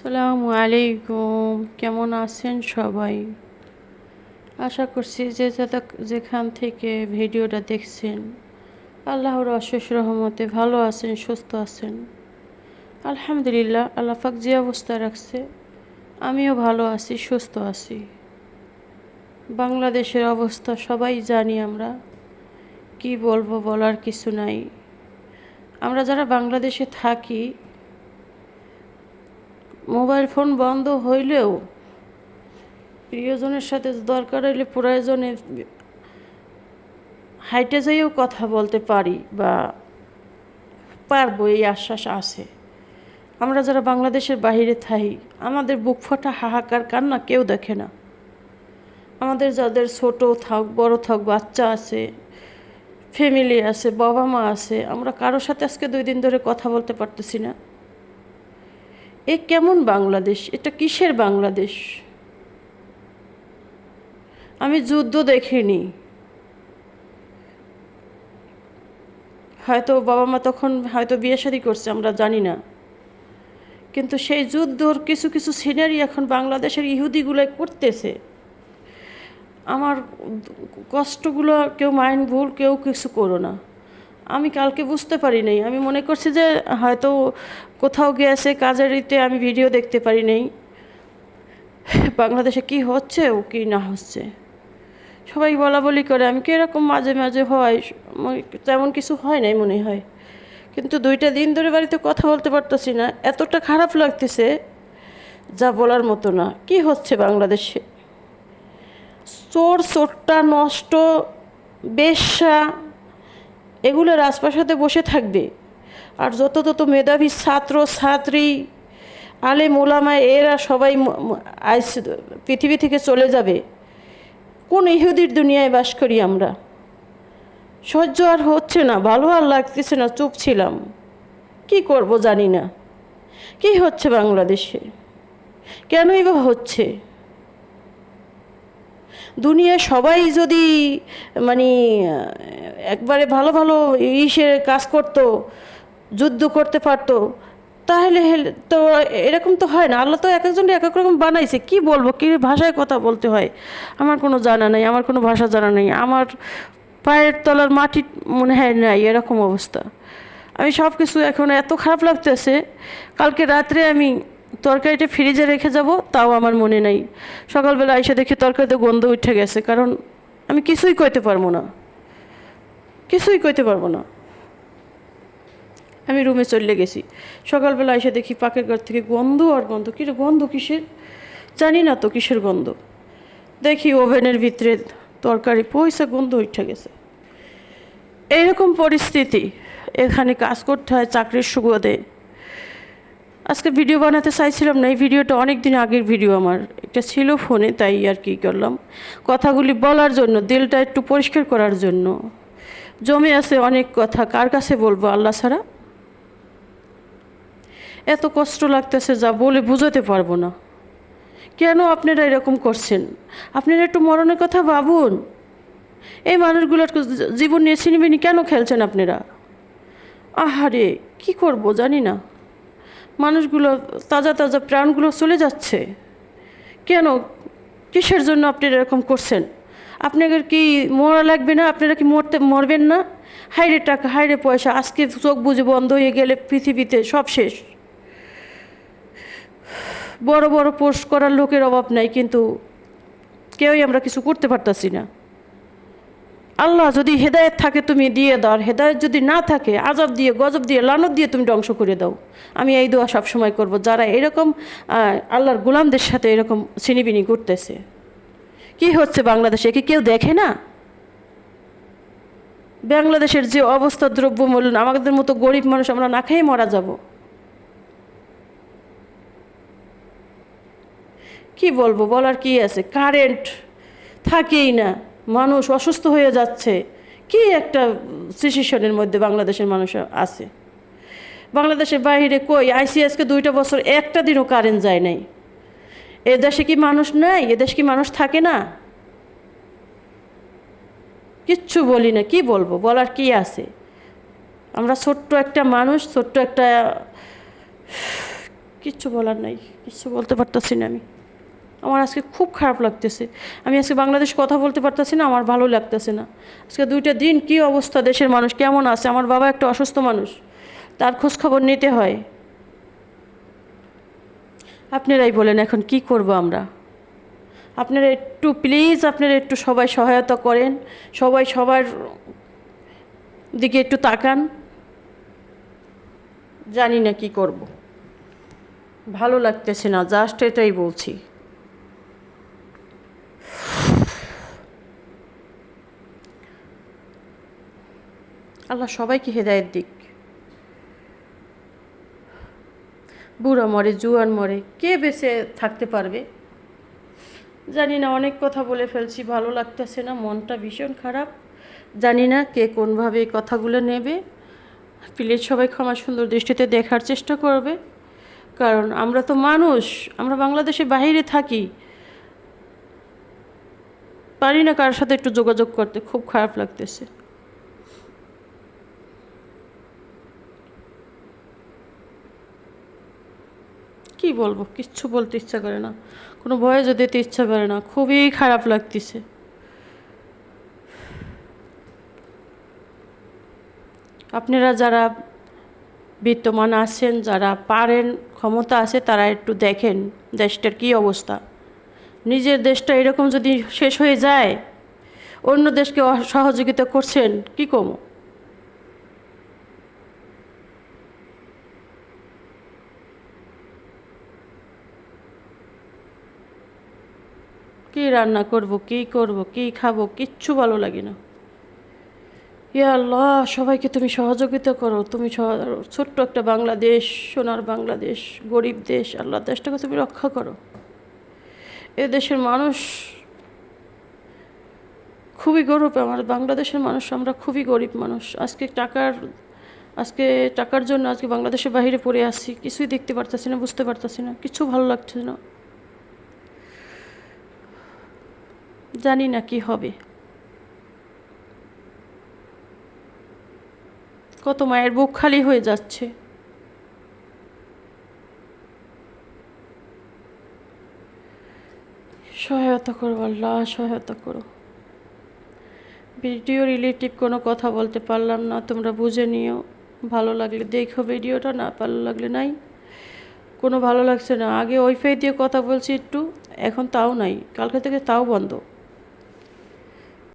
আসসালামু আলাইকুম। কেমন আছেন সবাই? আশা করছি যে যেখান থেকে ভিডিওটা দেখছেন, আল্লাহর অশেষ রহমতে ভালো আছেন, সুস্থ আছেন। আলহামদুলিল্লাহ, আল্লাহ পাক যে অবস্থা রাখছে, আমিও ভালো আছি, সুস্থ আছি। বাংলাদেশের অবস্থা সবাই জানি আমরা, কি বলব বলার কিছু নাই। আমরা যারা বাংলাদেশে থাকি মোবাইল ফোন বন্ধ হইলেও প্রিয়জনের সাথে দরকার হইলে প্রয়োজনে হাইটে যাইও কথা বলতে পারি বা পারব, এই আশ্বাস আছে। আমরা যারা বাংলাদেশের বাইরে থাকি আমাদের বুক ফাটা হাহাকার কান্না কেউ দেখে না। আমাদের যাদের ছোট থাক, বড় থাক, বাচ্চা আছে, ফ্যামিলি আছে বাবা মা আছে, আমরা কারোর সাথে আজকে দুই দিন ধরে কথা বলতে পারতেছি না। এ কেমন বাংলাদেশ? এটা কিসের বাংলাদেশ? আমি যুদ্ধ দেখিনি। হয়তো বাবা মা তখন হয়তো বিয়ে শাদী করছে, আমরা জানি না। কিন্তু সেই যুদ্ধর কিছু কিছু সিনারি এখন বাংলাদেশের ইহুদিগুলো করতেছে। আমার কষ্টগুলো কেউ মাইন্ড ভুল কেউ কিছু করো না। আমি কালকে বুঝতে পারি নাই। আমি মনে করছি যে হয়তো কোথাও গিয়েছে কাজের ইতে আমি ভিডিও দেখতে পারি নাই। বাংলাদেশে কি হচ্ছে ও কি না হচ্ছে। সবাই বলা বলি করে, আমি কি এরকম মাঝে মাঝে হয়? তেমন কিছু হয় নাই মনে হয়। কিন্তু দুইটা দিন ধরে বাড়িতে কথা বলতে পারতেছি না। এতটা খারাপ লাগতেছে যা বলার মতো না। কি হচ্ছে বাংলাদেশে? চোর, চোরটা নষ্ট, বেশ্যা এগুলো রাজপ্রাসাদে বসে থাকবে। আর যত তত মেধাবী ছাত্র, ছাত্রী আলে মোলামায় এরা সবাই আইস পৃথিবী থেকে চলে যাবে। কোন ইহুদির দুনিয়ায় বাস করি আমরা? সহ্য আর হচ্ছে না, ভালো আর লাগতেছে না, চুপ ছিলাম। কি করব জানি না। কি হচ্ছে বাংলাদেশে? কেনই বা হচ্ছে? দুনিয়ায় সবাই যদি মানে একবারে ভালো ভালো ইসে কাজ করতো, যুদ্ধ করতে পারতো, তাহলে তো এরকম তো হয় না। আল্লাহ তো এক একজন এক এক রকম বানাইছে। কি বলব? কি ভাষায় কথা বলতে হয়? আমার কোনো জানা নেই, আমার কোনো ভাষা জানা নেই। আমার পায়ের তলার মাটি মনে হয় নাই, এরকম অবস্থা। আমি সব কিছু এখন এত খারাপ লাগতেছে, কালকে রাত্রে আমি তরকারিটা ফ্রিজে রেখে যাব তাও আমার মনে নাই। সকালবেলা এসে দেখি তরকারিতে গন্ধ উঠে গেছে কারণ আমি কিছুই কইতে পারব না। কিছুই কইতে পারব না। আমি রুমে চলে গেছি। সকালবেলা এসে দেখি পাকের ঘর থেকে গন্ধ আর গন্ধ কী রে, গন্ধ কিসের? জানি না তো কিসের গন্ধ। দেখি ওভেনের ভিতরে তরকারি পয়সা গন্ধ উঠে গেছে। এইরকম পরিস্থিতি। এখানে কাজ করতে হয় চাকরির সুবাদে। আজকে ভিডিও বানাতে চাইছিলাম না, এই ভিডিওটা অনেক দিন আগের ভিডিও আমার। এটা ছিল ফোনে তাই আর কি করলাম। কথাগুলি বলার জন্য, দিলটা একটু পরিষ্কার করার জন্য। জমে আছে অনেক কথা, কার কাছে বলব আল্লাহ ছাড়া? এত কষ্ট লাগতেছে যা বলে বুঝাতে পারব না। কেন আপনারা এরকম করছেন? আপনারা একটু মরণের কথা ভাবুন। এই মানুষগুলোর জীবন নিয়ে ছিনিবিনি কেন খেলছেন আপনারা? আহারে, কি করব জানি না। মানুষগুলো, তাজা তাজা প্রাণগুলো চলে যাচ্ছে। কেন? কিসের জন্য আপনি এরকম করছেন? আপনাদের কি মরা লাগবে না? আপনারা কি মরতে, মরবেন না? হাইরে টাকা হাইরে পয়সা, আজকে চোখ বুঝে বন্ধ হয়ে গেলে পৃথিবীতে সব শেষ। বড় বড় পোস্ট করার লোকের অভাব নাই, কিন্তু কেউই আমরা কিছু করতে পারতাছি না। আল্লাহ যদি হেদায়েত থাকে তুমি দিয়ে দাও, আর হেদায়েত যদি না থাকে আজব দিয়ে, গজব দিয়ে, লানত দিয়ে তুমি ধ্বংস করে দাও। আমি এই দোয়া সবসময় করব। যারা এরকম আল্লাহর গোলামদের সাথে এরকম ছিনিবিনি করতেছে, কি হচ্ছে বাংলাদেশে? কি কেউ দেখে না? বাংলাদেশের যে অবস্থা দ্রব্য দ্রব্যমূল্য, আমাদের মতো গরিব মানুষ, আমরা না খেয়ে মারা যাব। কি বলব? বলার কি আছে? কারেন্ট থাকেই না। মানুষ অসুস্থ হয়ে যাচ্ছে। কি একটা সিচুয়েশনের মধ্যে বাংলাদেশের মানুষ আছে? বাংলাদেশের বাইরে কই? আইসিএসকে দুইটা বছর একটা দিনও কারেন্ট যায় নাই। এ দেশে কি মানুষ নাই? এ কি মানুষ থাকে না? কিচ্ছু বলি না, কি বলব? বলার কি আছে? আমরা ছোট্ট একটা মানুষ, ছোট্ট একটা, কিচ্ছু বলার নাই, কিচ্ছু বলতে পারতাছি না আমি। আমার আজকে খুব খারাপ লাগতেছে। আমি আজকে বাংলাদেশ কথা বলতে পারতাছি না, আমার ভালো লাগতেছে না। আজকে দুইটা দিন কি অবস্থা, দেশের মানুষ কেমন আছে? আমার বাবা একটা অসুস্থ মানুষ, তার খোঁজ খবর নিতে হয়। আপনারাই বলেন এখন কি করব আমরা? আপনারা একটু প্লিজ আপনারা একটু সবাই সহায়তা করেন, সবাই সবার দিকে একটু তাকান। জানি না কি করব। ভালো লাগতেছে না জাস্ট এটাই বলছি। আল্লাহ সবাইকে হেদায়েত দিক। বুড়ো মরে, জুয়ান মরে, কে বেঁচে থাকতে পারবে? জানি না, অনেক কথা বলে ফেলছি, ভালো লাগতেছে না, মনটা ভীষণ খারাপ। জানি না কে কোনভাবে এই কথাগুলো নেবে। প্লিজ সবাই ক্ষমা সুন্দর দৃষ্টিতে দেখার চেষ্টা করবে। কারণ আমরা তো মানুষ, আমরা বাংলাদেশে বাইরে থাকি। পারি না কারোর সাথে একটু যোগাযোগ করতে, খুব খারাপ লাগতেছে। কি বলব? কিচ্ছু বলতে ইচ্ছা করে না। কোনো ভয়ে যদি ইচ্ছা করে না। খুবই খারাপ লাগতেছে। আপনারা যারা বিত্তমান আছেন, যারা পারেন, ক্ষমতা আছে, তারা একটু দেখেন দেশটার কি অবস্থা। নিজের দেশটা এরকম যদি শেষ হয়ে যায়, অন্য দেশকে সহযোগিতা করছেন, কি কমো কী রান্না করব, কী করব, কী খাব, কিচ্ছু ভালো লাগে না। ইয়া আল্লাহ, সবাইকে তুমি সহযোগিতা করো, তুমি ছোট্ট একটা বাংলাদেশ, সোনার বাংলাদেশ, গরিব দেশ আল্লাহ দেশটাকে তুমি রক্ষা করো। এ দেশের মানুষ খুবই গরিব, আমার বাংলাদেশের মানুষ, আমরা খুবই গরিব মানুষ। আজকে টাকার আজকে টাকার জন্য আজকে বাংলাদেশের বাইরে পড়ে আসছি কিছুই দেখতে পারতাছি না, বুঝতে পারতাছি না, কিছু ভালো লাগছে না। জানি না কি হবে। কত মায়ের বুক খালি হয়ে যাচ্ছে। সহায়তা করো আল্লাহ, সহায়তা করো। ভিডিও রিলেটিভ কোনো কথা বলতে পারলাম না, তোমরা বুঝে নিও। ভালো লাগলে দেখো ভিডিওটা, না ভালো লাগলে নাই। কোনো ভালো লাগছে না। আগে ওয়াইফাই দিয়ে কথা বলছি একটু, এখন তাও নাই। কালকে থেকে তাও বন্ধ।